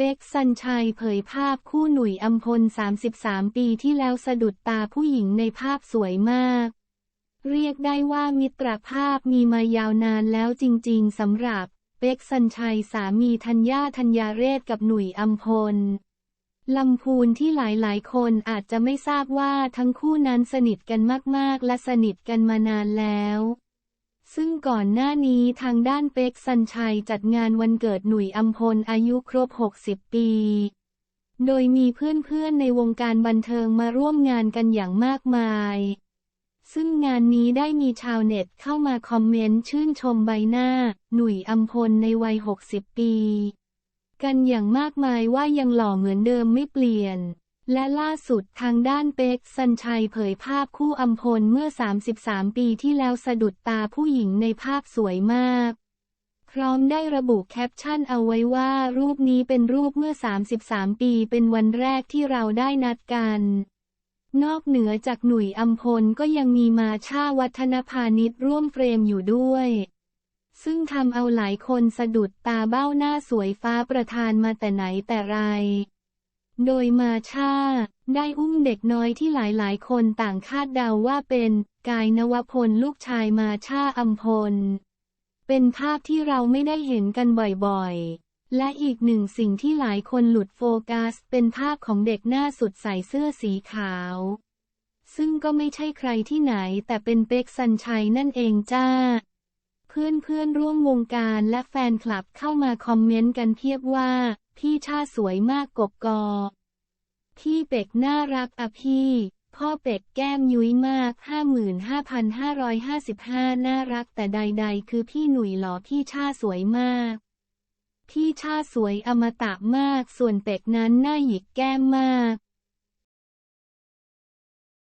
เป็กสัญชัยเผยภาพคู่หนุ่ยอัมพล 33 ปีที่แล้วสะดุดตาผู้หญิงในภาพสวยมาก เรียกได้ว่ามิตรภาพมีมายาวนานแล้วจริงๆสำหรับเป็กสัญชัยสามีธัญญาธัญญาเรศกับหนุ่ยอัมพลลำพูนที่หลายๆ คนอาจจะไม่ทราบว่าทั้งคู่นั้นสนิทกันมากๆ และสนิทกันมานานแล้ว ซึ่งก่อนหน้านี้ทางด้านเป็กสัญชัยจัดงานวันเกิดหนุ่ยอัมพลอายุครบ 60 ปี โดยมีเพื่อนๆในวงการบันเทิงมาร่วมงานกันอย่างมากมาย ซึ่งงานนี้ได้มีชาวเน็ตเข้ามาคอมเมนต์ชื่นชมใบหน้า หนุ่ยอัมพลในวัย 60 ปี กันอย่างมากมายว่ายังหล่อเหมือนเดิมไม่เปลี่ยน และล่าสุดทางด้านเป็กสัญชัยเผยภาพคู่อัมพลเมื่อ 33 ปีที่แล้วสะดุดตาผู้หญิงในภาพสวยมาก พร้อมได้ระบุแคปชั่นเอาไว้ว่ารูปนี้เป็นรูปเมื่อ 33 ปีเป็นวันแรกที่เราได้นัดกัน นอกเหนือจากหนุ่ยอัมพลก็ยังมีมาชาวัฒนพาณิชร่วมเฟรมอยู่ด้วย ซึ่งทำเอาหลายคนสะดุดตาเบ้าหน้าสวยฟ้าประทานมาแต่ไหนแต่ไร โดยมาชาได้อุ้มเด็กน้อยที่หลายๆ คนต่างคาดเดาว่าเป็นกายนวพลลูกชายมาชาอัมพล เป็นภาพที่เราไม่ได้เห็นกันบ่อยๆ และอีกหนึ่งสิ่งที่หลายคนหลุดโฟกัส เป็นภาพของเด็กหน้าสุดใส่เสื้อสีขาว ซึ่งก็ไม่ใช่ใครที่ไหนแต่เป็นเป็กสัญชัยนั่นเองจ้า เพื่อนๆร่วมวงการและแฟนคลับเข้ามาคอมเมนต์กันเพียบว่า พี่ชาสวยมากกบกอ พี่เป็กน่ารักอะพี่ พ่อเป็กแก้มยุ้ยมาก 55,555 น่ารักแต่ใดๆ คือพี่หนุ่ยหล่อพี่ชาสวยมาก พี่ชาสวยอมตะมาก ส่วนเป็กนั้นหน้าหยิกแก้มมาก